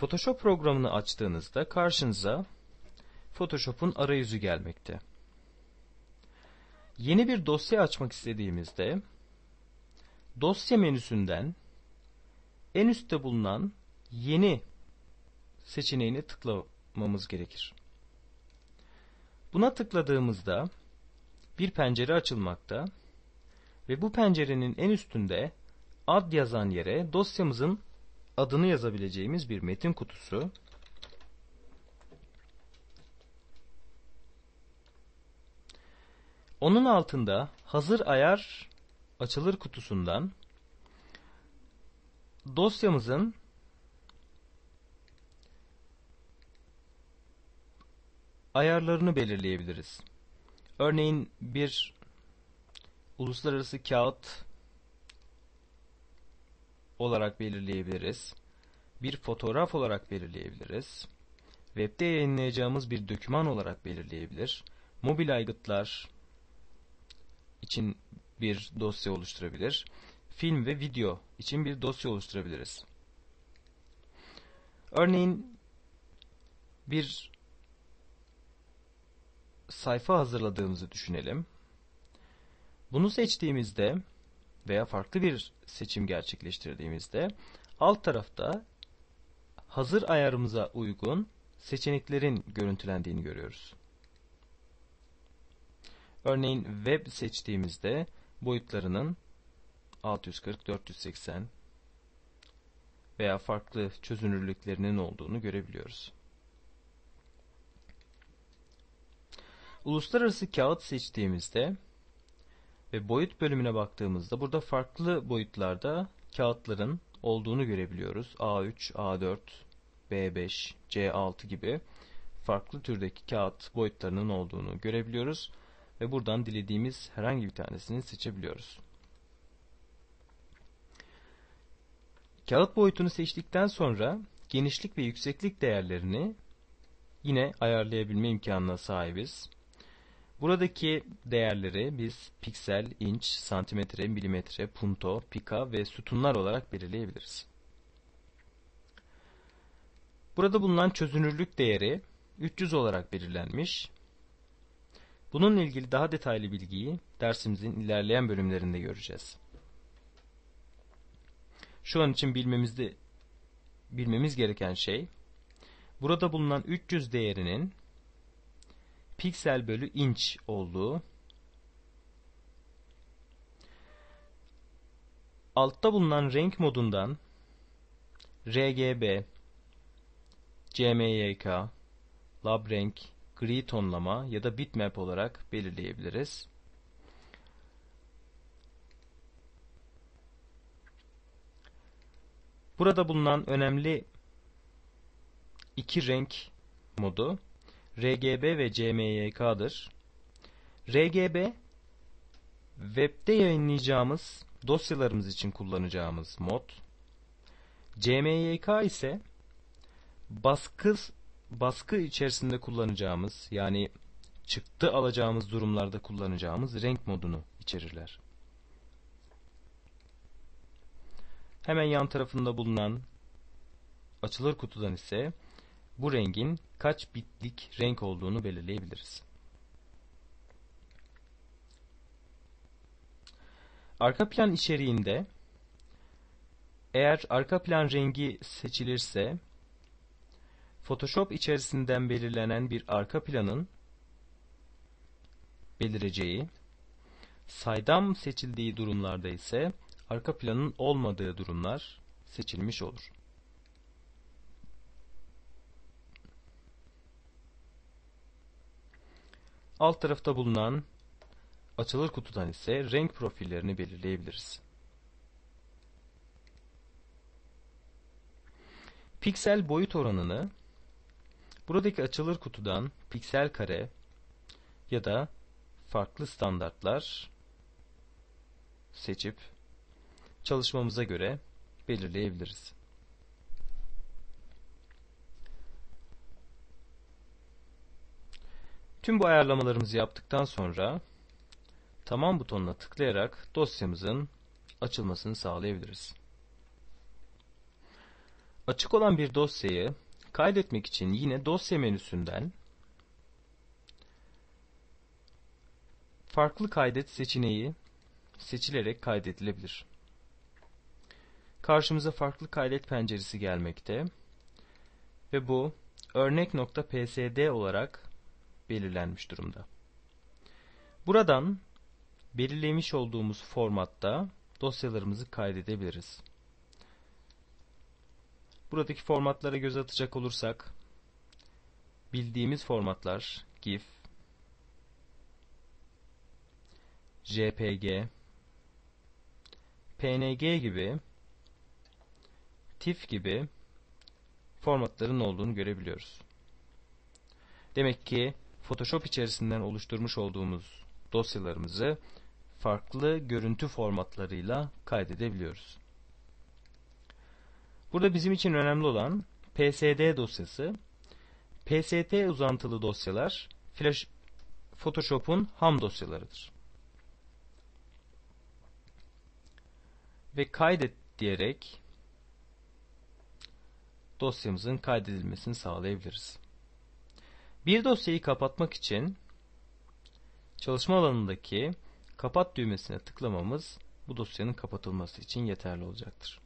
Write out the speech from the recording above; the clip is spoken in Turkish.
Photoshop programını açtığınızda karşınıza Photoshop'un arayüzü gelmekte. Yeni bir dosya açmak istediğimizde dosya menüsünden en üstte bulunan yeni seçeneğini tıklamamız gerekir. Buna tıkladığımızda bir pencere açılmakta ve bu pencerenin en üstünde ad yazan yere dosyamızın adını yazabileceğimiz bir metin kutusu Onun altında hazır ayar açılır kutusundan dosyamızın ayarlarını belirleyebiliriz. Örneğin bir uluslararası kağıt olarak belirleyebiliriz. Bir fotoğraf olarak belirleyebiliriz. Web'de yayınlayacağımız bir doküman olarak belirleyebilir. Mobil aygıtlar için bir dosya oluşturabilir. Film ve video için bir dosya oluşturabiliriz. Örneğin bir sayfa hazırladığımızı düşünelim. Bunu seçtiğimizde veya farklı bir seçim gerçekleştirdiğimizde alt tarafta hazır ayarımıza uygun seçeneklerin görüntülendiğini görüyoruz. Örneğin web seçtiğimizde boyutlarının 640, 480 veya farklı çözünürlüklerinin olduğunu görebiliyoruz. Uluslararası kağıt seçtiğimizde ve boyut bölümüne baktığımızda burada farklı boyutlarda kağıtların olduğunu görebiliyoruz. A3, A4, B5, C6 gibi farklı türdeki kağıt boyutlarının olduğunu görebiliyoruz ve buradan dilediğimiz herhangi bir tanesini seçebiliyoruz. Kağıt boyutunu seçtikten sonra genişlik ve yükseklik değerlerini yine ayarlayabilme imkanına sahibiz. Buradaki değerleri biz piksel, inç, santimetre, milimetre, punto, pika ve sütunlar olarak belirleyebiliriz. Burada bulunan çözünürlük değeri 300 olarak belirlenmiş. Bununla ilgili daha detaylı bilgiyi dersimizin ilerleyen bölümlerinde göreceğiz. Şu an için bilmemizde bilmemiz gereken şey burada bulunan 300 değerinin piksel bölü inç olduğu altta bulunan renk modundan RGB, CMYK, lab renk, gri tonlama ya da bitmap olarak belirleyebiliriz. Burada bulunan önemli iki renk modu RGB ve CMYK'dır. RGB webde yayınlayacağımız dosyalarımız için kullanacağımız mod. CMYK ise baskı baskı içerisinde kullanacağımız yani çıktı alacağımız durumlarda kullanacağımız renk modunu içerirler. Hemen yan tarafında bulunan açılır kutudan ise bu rengin kaç bitlik renk olduğunu belirleyebiliriz. Arka plan içeriğinde eğer arka plan rengi seçilirse Photoshop içerisinden belirlenen bir arka planın belireceği, saydam seçildiği durumlarda ise arka planın olmadığı durumlar seçilmiş olur. Alt tarafta bulunan açılır kutudan ise renk profillerini belirleyebiliriz. Piksel boyut oranını buradaki açılır kutudan piksel kare ya da farklı standartlar seçip çalışmamıza göre belirleyebiliriz. Tüm bu ayarlamalarımızı yaptıktan sonra tamam butonuna tıklayarak dosyamızın açılmasını sağlayabiliriz. Açık olan bir dosyayı kaydetmek için yine dosya menüsünden farklı kaydet seçeneği seçilerek kaydedilebilir. Karşımıza farklı kaydet penceresi gelmekte ve bu örnek.psd olarak belirlenmiş durumda. Buradan belirlemiş olduğumuz formatta dosyalarımızı kaydedebiliriz. Buradaki formatlara göz atacak olursak bildiğimiz formatlar GIF, JPG, PNG gibi TIFF gibi formatların olduğunu görebiliyoruz. Demek ki Photoshop içerisinden oluşturmuş olduğumuz dosyalarımızı farklı görüntü formatlarıyla kaydedebiliyoruz. Burada bizim için önemli olan PSD dosyası. PST uzantılı dosyalar Flash Photoshop'un ham dosyalarıdır. Ve kaydet diyerek dosyamızın kaydedilmesini sağlayabiliriz. Bir dosyayı kapatmak için çalışma alanındaki kapat düğmesine tıklamamız bu dosyanın kapatılması için yeterli olacaktır.